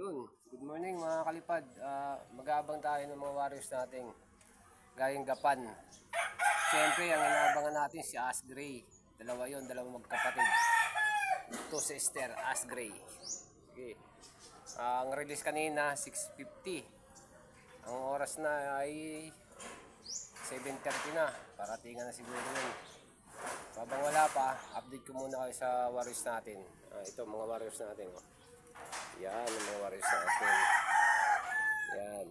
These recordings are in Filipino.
Yun, good morning mga kalipad. Ah, mag-aabang tayo ng mga warriors nating galing Gapan. Siyempre, ang inaabangan natin si As Gray. Dalawa yun, dalawang magkapatid. Ito si Esther, As Gray. Okay. Ah, ang release kanina, 6.50. Ang oras na ay 7.30 na. Paratingan na siguro yun. Habang wala pa, update ko muna kayo sa warriors natin. Ah, ito, mga warriors natin. Oh. Yan, mga warriors natin. Yan.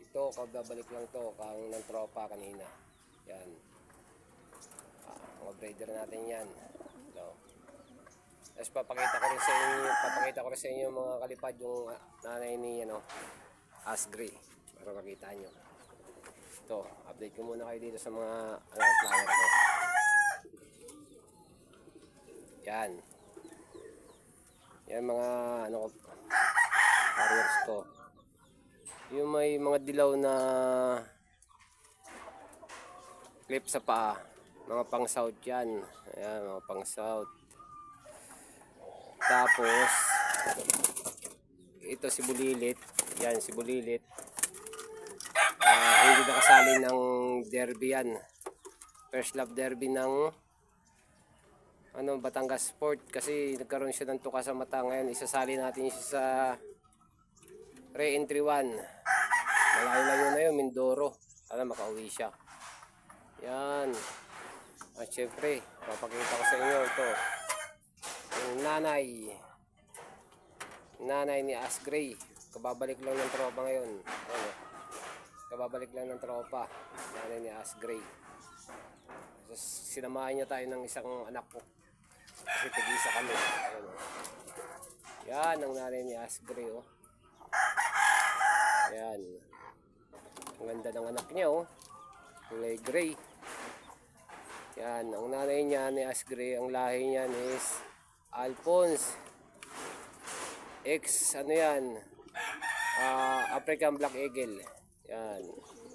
Ito, kababalik lang to, kang ng tropa kanina. Yan. Ah, mga breeder natin yan. No. Tapos papakita ko rin sa inyo, papakita ko rin sa inyo mga kalipad yung ah, nanay ni ano, As Gray. Para makita nyo. Ito, update ko muna kayo dito sa mga ano, flyer ko. Yan. Yan mga ano ko warriors ko. Yung may mga dilaw na clip sa paa. Mga pang south yan. Ayan, mga pang south. Tapos ito si Bulilit. Yan si Bulilit. Ah, hindi nakasali ng derby yan. First love derby ng ano Batangas Sport. Kasi nagkaroon siya ng tuka sa mata. Ngayon isasali natin siya sa re-entry 1 malayo-layo na yun Mindoro. Sana makauwi siya. Yan. At syempre papakita ko sa inyo ito. Yung nanay. Nanay ni As Gray. Kababalik lang ng tropa ngayon. Ano, kababalik lang ng tropa. Nanay ni As Gray. Tapos sinamahan niya tayo ng isang anak ko. Kasi tig-isa kami. Ayan. Yan ang nanay ni Asgray oh. Yan. Ang ganda ng anak niya oh. Kulay gray. Yan. Ang nanay niya ni Asgray, ang lahi niyan is Alphonse. Ex, ano yan? Ah, African Black Eagle. Yan.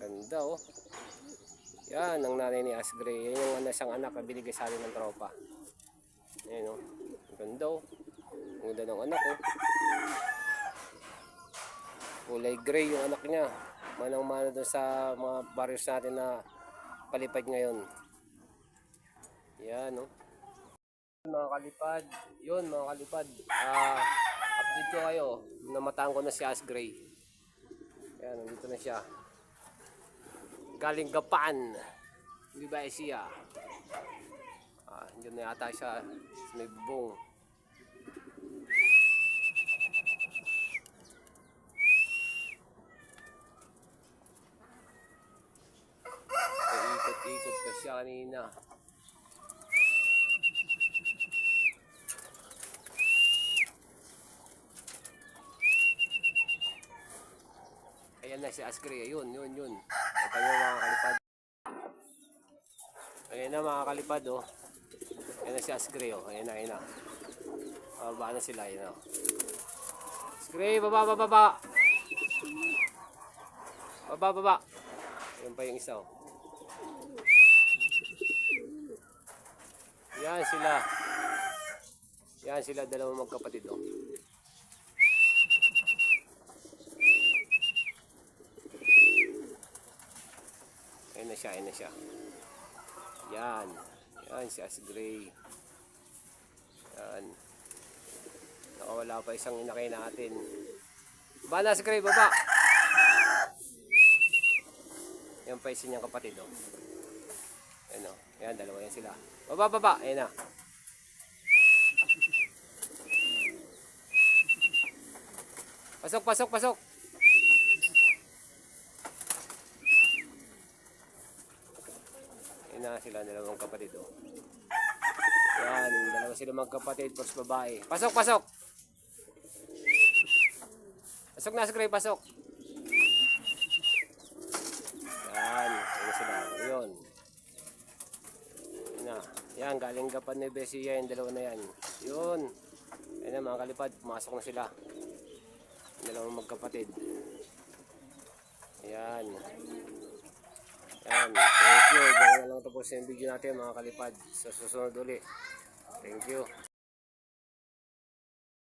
Ganda oh. Yan, ang nanay ni Asgray. Yan yung isang anak na binigay sa ng tropa. Ayan o. Ang ganda o. Ang ganda ng anak o. Kulay gray yung anak niya. Manang mano doon sa mga barrios natin na palipad ngayon. Yan o. Mga kalipad. Yun mga kalipad. Ah, update ko kayo. Namataan ko na si Asgray. Yan, nandito na siya galing Gapan. Hindi ba siya? Ah, yun na yata siya sa may bubong. Ikot-ikot pa siya kanina. Ayan na si Askri. Ayun, yun, yun. Ito yung mga kalipad. Ayan na mga kalipad, oh. Ayan na si Askri, oh. Ayan na, ayan na. Bababa na sila, ayan na. Askri, baba, baba, baba. Baba, baba. Ayan pa yung isa, oh. Yan sila. Yan sila, dalawang magkapatid, oh. Ayan na siya, ayan na siya. Yan. Yan si As Gray. Yan. Nakawala pa isang inakay natin. Baba na si Gray, baba! Yan pa isa niyang kapatid, oh. Ayan, oh. Yan, dalawa yan sila. Baba, baba! Ayan na. Pasok, pasok, pasok! Na sila, dalawang kapatid, oh. Yan, dalawa sila magkapatid, plus babae. Pasok, pasok! Pasok na, Gray, pasok! Yan, yan sila. Yun. Yan na. Yan, galing kapan ni Bessia yung dalawa na yan. Yun. Yan na mga kalipad, pumasok na sila. Dalawang magkapatid. Yan. Yan. Thank you. Tapos yung video natin mga kalipad. Sa susunod uli. Thank you.